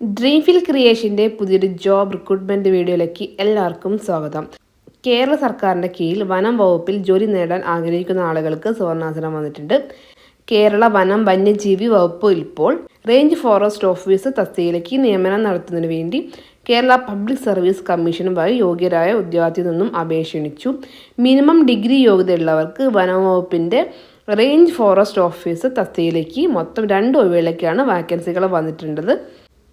Dreamfill ക്രിയേഷന്റെ പുതിയൊരു job recruitment വീഡിയോയിലേക്ക് എല്ലാവർക്കും സ്വാഗതം. കേരള സർക്കാരിന്റെ കീഴിൽ വനം വകുപ്പിൽ ജോലി നേടാൻ ആഗ്രഹിക്കുന്ന ആളുകൾക്ക് സുവർണാസനം വന്നിട്ടുണ്ട്. കേരള വനം വന്യജീവി വകുപ്പ് ഇപ്പോൾ റേഞ്ച് ഫോറസ്റ്റ് ഓഫീസർ തസ്തികയിലേക്ക് നിയമനം നടത്തുന്നതിന് വേണ്ടി കേരള പബ്ലിക് സർവീസ് കമ്മീഷൻ വഴി യോഗ്യരായ ഉദ്യോഗാർത്ഥിയിൽ നിന്നും അപേക്ഷ മിനിമം ഡിഗ്രി യോഗ്യതയുള്ളവർക്ക് വനം വകുപ്പിന്റെ റേഞ്ച് ഫോറസ്റ്റ് ഓഫീസർ തസ്തികയിലേക്ക് മൊത്തം രണ്ട് ഒഴിവുകളിലേക്കാണ് വാക്കൻസികൾ വന്നിട്ടുള്ളത്.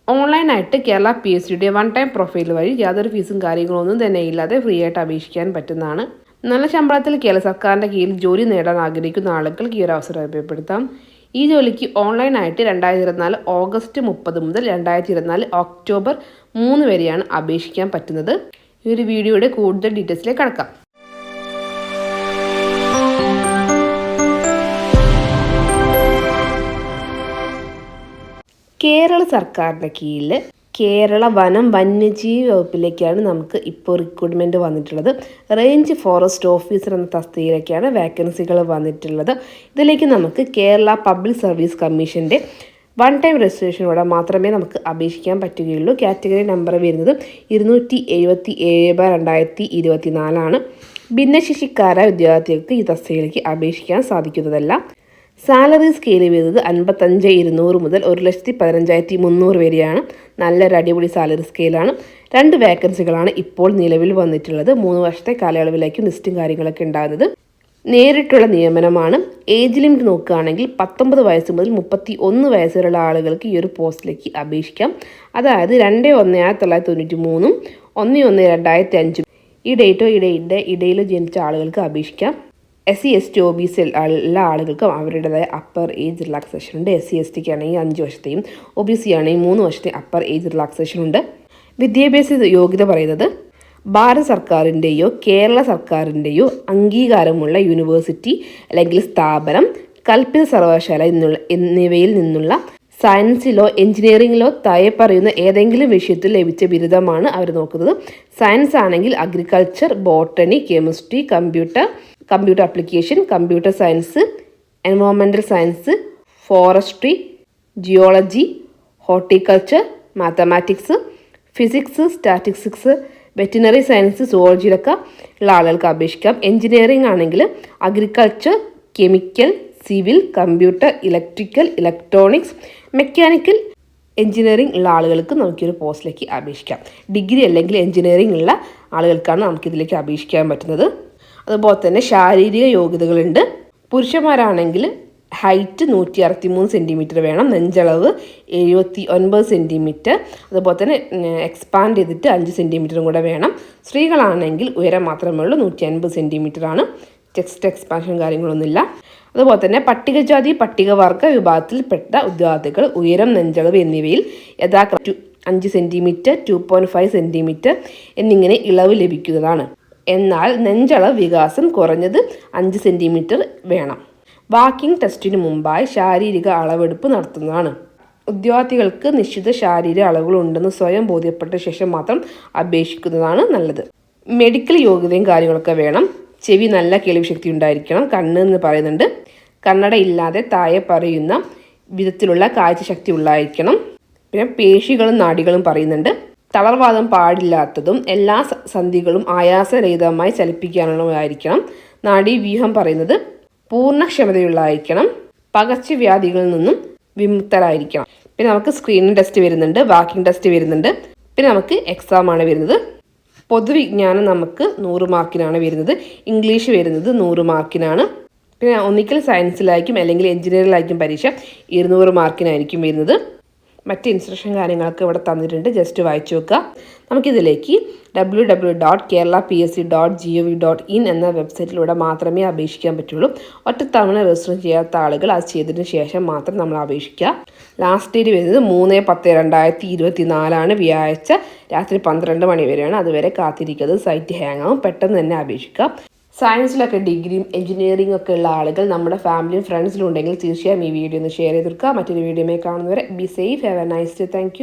ഓൺലൈനായിട്ട് കേരള പി എസ് സിയുടെ വൺ ടൈം പ്രൊഫൈൽ വഴി യാതൊരു ഫീസും കാര്യങ്ങളൊന്നും തന്നെ ഇല്ലാതെ ഫ്രീ ആയിട്ട് അപേക്ഷിക്കാൻ പറ്റുന്നതാണ്. നല്ല ശമ്പളത്തിൽ കേരള സർക്കാരിന്റെ കീഴിൽ ജോലി നേടാൻ ആഗ്രഹിക്കുന്ന ആളുകൾക്ക് ഈ ഒരു അവസരം ഉപയോഗപ്പെടുത്താം. ഈ ജോലിക്ക് ഓൺലൈനായിട്ട് രണ്ടായിരത്തി ഇരുപത്തിനാല് ഓഗസ്റ്റ് മുപ്പത് മുതൽ രണ്ടായിരത്തി ഇരുപത്തിനാല് ഒക്ടോബർ മൂന്ന് വരെയാണ് അപേക്ഷിക്കാൻ പറ്റുന്നത്. ഈ ഒരു വീഡിയോയുടെ കൂടുതൽ ഡീറ്റെയിൽസിലേക്ക് കടക്കാം. കേരള സർക്കാരിന്റെ കീഴിൽ കേരള വനം വന്യജീവി വകുപ്പിലേക്കാണ് നമുക്ക് ഇപ്പോൾ റിക്രൂട്ട്മെന്റ് വന്നിട്ടുള്ളത്. റേഞ്ച് ഫോറസ്റ്റ് ഓഫീസർ എന്ന തസ്തികയിലേക്കാണ് വേക്കൻസികൾ വന്നിട്ടുള്ളത്. ഇതിലേക്ക് നമുക്ക് കേരള പബ്ലിക് സർവീസ് കമ്മീഷന്റെ വൺ ടൈം രജിസ്ട്രേഷനോടെ മാത്രമേ നമുക്ക് അപേക്ഷിക്കാൻ പറ്റുകയുള്ളൂ. കാറ്റഗറി നമ്പർ വരുന്നത് ഇരുന്നൂറ്റി എഴുപത്തി ഏഴ് ബൈ രണ്ടായിരത്തി ഇരുപത്തി നാലാണ് ഭിന്നശേഷിക്കാരായ വിദ്യാർത്ഥികൾക്ക് ഈ തസ്തികയിലേക്ക് അപേക്ഷിക്കാൻ സാധിക്കുന്നതല്ല. സാലറി സ്കെയിൽ വരുന്നത് അൻപത്തഞ്ച് ഇരുന്നൂറ് മുതൽ ഒരു ലക്ഷത്തി പതിനഞ്ചായിരത്തി മുന്നൂറ് വരെയാണ്. നല്ലൊരു അടിപൊളി സാലറി സ്കെയിലാണ്. രണ്ട് വേക്കൻസികളാണ് ഇപ്പോൾ നിലവിൽ വന്നിട്ടുള്ളത്. മൂന്ന് വർഷത്തെ കാലയളവിലേക്ക് ലിസ്റ്റും കാര്യങ്ങളൊക്കെ ഉണ്ടാകുന്നത്. നേരിട്ടുള്ള നിയമനമാണ്. ഏജ് ലിമിറ്റ് നോക്കുകയാണെങ്കിൽ പത്തൊമ്പത് വയസ്സ് മുതൽ മുപ്പത്തി ഒന്ന് വയസ്സ് ആളുകൾക്ക് ഈ ഒരു പോസ്റ്റിലേക്ക് അപേക്ഷിക്കാം. അതായത് രണ്ട് ഒന്ന് ആയിരത്തി തൊള്ളായിരത്തി തൊണ്ണൂറ്റി മൂന്നും ഒന്ന് ഒന്ന് രണ്ടായിരത്തി അഞ്ചും. ഈ ഡേറ്റോ ഡേറ്റിന്റെ ഇടയിൽ ജനിച്ച ആളുകൾക്ക് അപേക്ഷിക്കാം. S C S T O B C എല്ലാ ആളുകൾക്കും അവരുടേതായ അപ്പർ ഏജ് റിലാക്സേഷൻ ഉണ്ട്. എസ് സി എസ് ടിക്ക് ആണെങ്കിൽ അഞ്ച് വർഷത്തെയും ഒ ബി സി ആണെങ്കിൽ മൂന്ന് വർഷത്തെയും അപ്പർ ഏജ് റിലാക്സേഷൻ ഉണ്ട്. വിദ്യാഭ്യാസ യോഗ്യത പറയുന്നത് ഭാരത സർക്കാരിന്റെയോ കേരള സർക്കാരിന്റെയോ അംഗീകാരമുള്ള യൂണിവേഴ്സിറ്റി അല്ലെങ്കിൽ സ്ഥാപനം കൽപ്പിത സർവകലാശാല എന്നുള്ള എന്നിവയിൽ നിന്നുള്ള സയൻസിലോ എഞ്ചിനീയറിംഗിലോ താഴെ പറയുന്ന ഏതെങ്കിലും വിഷയത്തിൽ ലഭിച്ച ബിരുദമാണ് അവർ നോക്കുന്നത്. സയൻസ് ആണെങ്കിൽ agriculture botany chemistry computer computer application computer science എൻവയോൺമെന്റൽ science forestry geology horticulture mathematics physics statistics veterinary science സുവോളജിയിലൊക്കെ ഉള്ള ആളുകൾക്ക് അപേക്ഷിക്കാം. എഞ്ചിനീയറിംഗ് ആണെങ്കിൽ agriculture chemical civil computer electrical electronics mechanical engineering ഉള്ള ആളുകൾക്ക് നമുക്കൊരു പോസ്റ്റിലേക്ക് അപേക്ഷിക്കാം. ഡിഗ്രി അല്ലെങ്കിൽ എഞ്ചിനീയറിംഗ് ഉള്ള ആളുകൾക്കാണ് നമുക്കിതിലേക്ക് അപേക്ഷിക്കാൻ പറ്റുന്നത്. അതുപോലെ തന്നെ ശാരീരിക യോഗ്യതകളുണ്ട്. പുരുഷന്മാരാണെങ്കിൽ ഹൈറ്റ് നൂറ്റി അറുപത്തി മൂന്ന് സെന്റിമീറ്റർ വേണം നെഞ്ചളവ് എഴുപത്തി ഒൻപത് സെന്റിമീറ്റർ അതുപോലെ തന്നെ എക്സ്പാൻഡ് ചെയ്തിട്ട് അഞ്ച് സെന്റിമീറ്ററും കൂടെ വേണം. സ്ത്രീകളാണെങ്കിൽ ഉയരം മാത്രമേ ഉള്ളൂ നൂറ്റി അൻപത് സെന്റിമീറ്റർ ആണ് ചെസ്റ്റ് എക്സ്പാൻഷൻ കാര്യങ്ങളൊന്നുമില്ല. അതുപോലെ തന്നെ പട്ടികജാതി പട്ടികവർഗ വിഭാഗത്തിൽപ്പെട്ട ഉദ്യോഗാർത്ഥികൾ ഉയരം നെഞ്ചളവ് എന്നിവയിൽ യഥാക്രമം അഞ്ച് centimetre two point five centimetre എന്നിങ്ങനെ ഇളവ് ലഭിക്കുന്നതാണ്. എന്നാൽ നെഞ്ചളവ് വികാസം കുറഞ്ഞത് അഞ്ച് സെന്റിമീറ്റർ വേണം. വാക്കിംഗ് ടെസ്റ്റിന് മുമ്പായി ശാരീരിക അളവെടുപ്പ് നടത്തുന്നതാണ്. ഉദ്യോഗാർത്ഥികൾക്ക് നിശ്ചിത ശാരീരിക അളവുകൾ ഉണ്ടെന്ന് സ്വയം ബോധ്യപ്പെട്ട ശേഷം മാത്രം അപേക്ഷിക്കുന്നതാണ് നല്ലത്. മെഡിക്കൽ യോഗ്യതയും കാര്യങ്ങളൊക്കെ വേണം. ചെവി നല്ല കേൾവി ശക്തി ഉണ്ടായിരിക്കണം. കണ്ണ് എന്ന് പറയുന്നുണ്ട്. കണ്ണട ഇല്ലാതെ താഴെ പറയുന്ന വിധത്തിലുള്ള കാഴ്ചശക്തി ഉണ്ടായിരിക്കണം പിന്നെ പേശികളും നാടികളും പറയുന്നുണ്ട്. തളർവാദം പാടില്ലാത്തതും എല്ലാ സന്ധികളും ആയാസരഹിതമായി ചലിപ്പിക്കാനുള്ളതായിരിക്കണം നാഡീവ്യൂഹം പറയുന്നത് പൂർണക്ഷമതയുള്ളതായിരിക്കണം. പകർച്ചവ്യാധികളിൽ നിന്നും വിമുക്തരായിരിക്കണം. പിന്നെ നമുക്ക് സ്ക്രീനിങ് ടെസ്റ്റ് വരുന്നുണ്ട് വാക്കിംഗ് ടെസ്റ്റ് വരുന്നുണ്ട്. പിന്നെ നമുക്ക് എക്സാം ആണ് വരുന്നത്. പൊതുവിജ്ഞാനം നമുക്ക് നൂറ് മാർക്കിനാണ് വരുന്നത്. ഇംഗ്ലീഷ് വരുന്നത് നൂറ് മാർക്കിനാണ്. പിന്നെ ഒന്നിക്കൽ സയൻസിലായിരിക്കും അല്ലെങ്കിൽ എഞ്ചിനീയറിലായിരിക്കും പരീക്ഷ. ഇരുന്നൂറ് മാർക്കിനായിരിക്കും വരുന്നത്. മറ്റ് ഇൻസ്ട്രക്ഷൻ കാര്യങ്ങളൊക്കെ ഇവിടെ തന്നിട്ടുണ്ട്. ജസ്റ്റ് വായിച്ചു വെക്കുക നമുക്കിതിലേക്ക് W W dot Kerala P S C dot G O V dot in എന്ന വെബ്സൈറ്റിലൂടെ മാത്രമേ അപേക്ഷിക്കാൻ പറ്റുള്ളൂ. ഒറ്റത്തവണ രജിസ്റ്റർ ചെയ്യാത്ത ആളുകൾ അത് ചെയ്തതിന് ശേഷം മാത്രം നമ്മൾ അപേക്ഷിക്കുക. ലാസ്റ്റ് ഡേറ്റ് വരുന്നത് മൂന്ന് പത്ത് രണ്ടായിരത്തി ഇരുപത്തി നാലാണ് വ്യാഴാഴ്ച രാത്രി പന്ത്രണ്ട് മണി വരെയാണ്. അതുവരെ കാത്തിരിക്കുന്നത് സൈറ്റ് ഹാങ് ആവും. പെട്ടെന്ന് തന്നെ അപേക്ഷിക്കുക. സയൻസിലൊക്കെ ഡിഗ്രിയും എഞ്ചിനീയറിംഗ് ഒക്കെ ഉള്ള ആളുകൾ നമ്മുടെ ഫാമിലിയും ഫ്രണ്ട്സിലും ഉണ്ടെങ്കിൽ തീർച്ചയായും ഈ വീഡിയോ ഒന്ന് ഷെയർ ചെയ്ത് കൊടുക്കുക. മറ്റൊരു മേ കാണുന്നവരെ be safe have a nice day thank